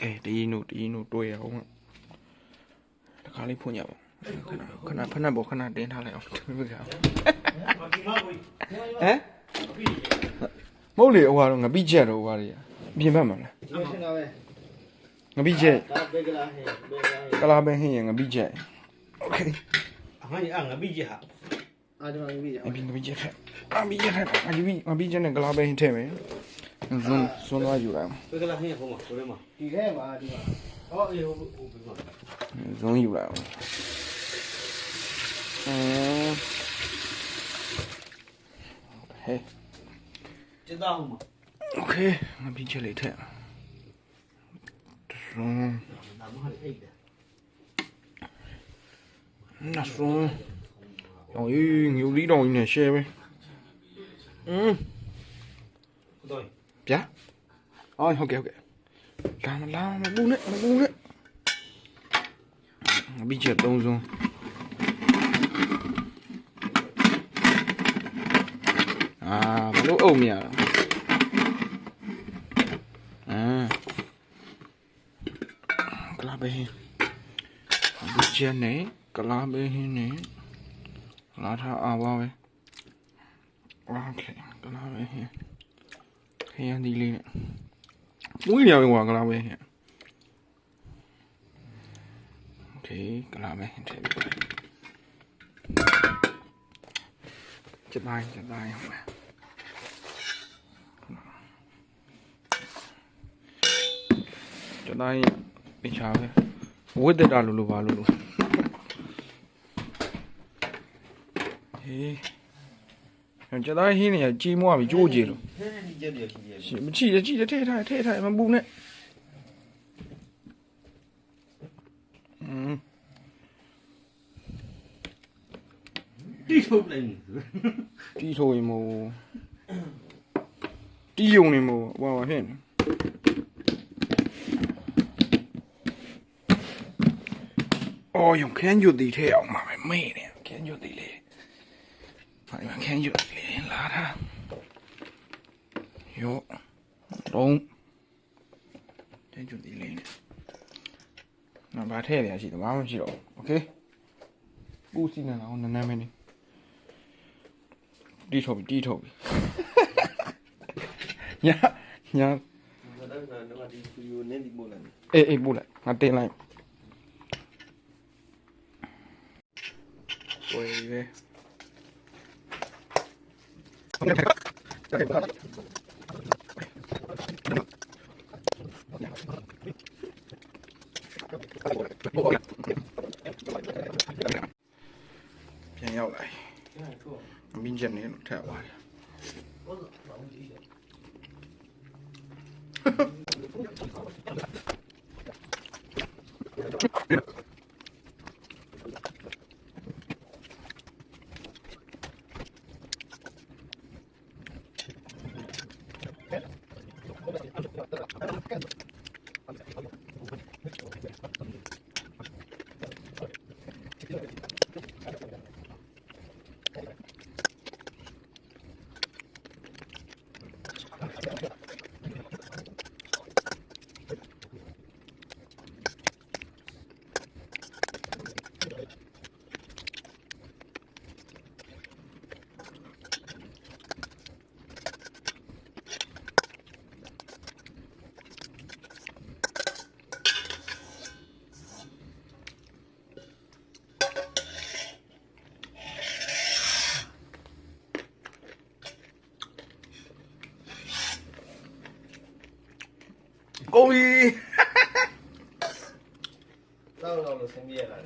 ကဲဒီနုဒီနုတွေ့ရအောင်တခါလေးဖွင့်ရအောင်ခဏခဏဖက်နှက်ပေါ်ခဏတင်းထားလိုက်အောင်ဒီဘက်ကဟမ်မဟုတ်လေဟိုကတော့ငပိချက်တော့ဟိုဟာတွေပြင်ဖက်မှာလား ဒီရှင်းတာပဲ ငပိချက် ဒါဘေကလာဟဲဘေကလာဟဲ ကလာပဲဟင်းရငပိချက်โอเค အမှန်ကြီးအငါပြီးကြဟာ အာဒီမှာပြီးကြ အပြင်ငပိချက်ထက်အပိချက်ထက်အပိငပိချက်နဲ့ကလာပဲဟင်းထည့်မယ် ဇွန်ဇွန်သွားယူလိုက်အောင်这个那很好嘛，对嘛？ဒီထဲမှာဒီမှာ哦，哎，我我不嘛。ဇွန်ယူလိုက်အောင်အင်းဟဲ့知道嘛？Okay ငါပြီးချက်လေးထည့်ဇွန်那么好的，哎的。那说，哦咦，牛力道有点斜呗。嗯，不对， တော့ 别。哦，OK OK。လာမလာမပူနဲ့မပူနဲ့ငါပြီးချက်သုံးဆုံးအာဘလို့အုပ်မြရတာအာကလာပဲဟင်းဒီချက်နဲ့ကလာပဲဟင်းနဲ့လာထားအားပါပဲโอเคကလာပဲဟင်း ခရမ်းဒီလေးနဲ့ မွေးနေရပါကလာပဲဟင်โอเคကလာပဲဟင်ထည့်ပြီးကျတိုင်းကျတိုင်းဟိုမှာကျတိုင်းပြချာပဲဝိတက်တာလို့လို့ပါလို့လို့ဟေး ကျတိုင်းဟင်းနေရကြီးမွားပြီကြိုးကြည့်လို့ဟဲ့ဒီကျက်တယ်ရှိတယ်ရှိမကြည့်ရကြည့်ရထဲထားထဲထားမပူနဲ့อืมတိထုတ်လိုက်နေတီးထိုးရင်မို့တီးယုံနေမို့ဟောဟဲ့အော်ယုံခန်းကျွတ်တီထဲအောင်မှာပဲမေ့နေခန်းကျွတ်တီလေးဟာဒီမှာခန်း Manchmal kann ich den Lader. Jo. Rum. Den tut die Lehne. Na, war der ja sieht, war man sieht auch. Okay? Gut sieht dann auch, dann nehmen wir die. Die Tobi, die Tobi. Ja, ja. အေးအေးပို့လိုက်ငါတင်လိုက်ဝေးပဲ ပြန်ရောက်လာမင်းချက်နေလို့ထက်သွားတယ် ကုန်ပြီလောက်လောက်လို့ဆင်းပြေရတာ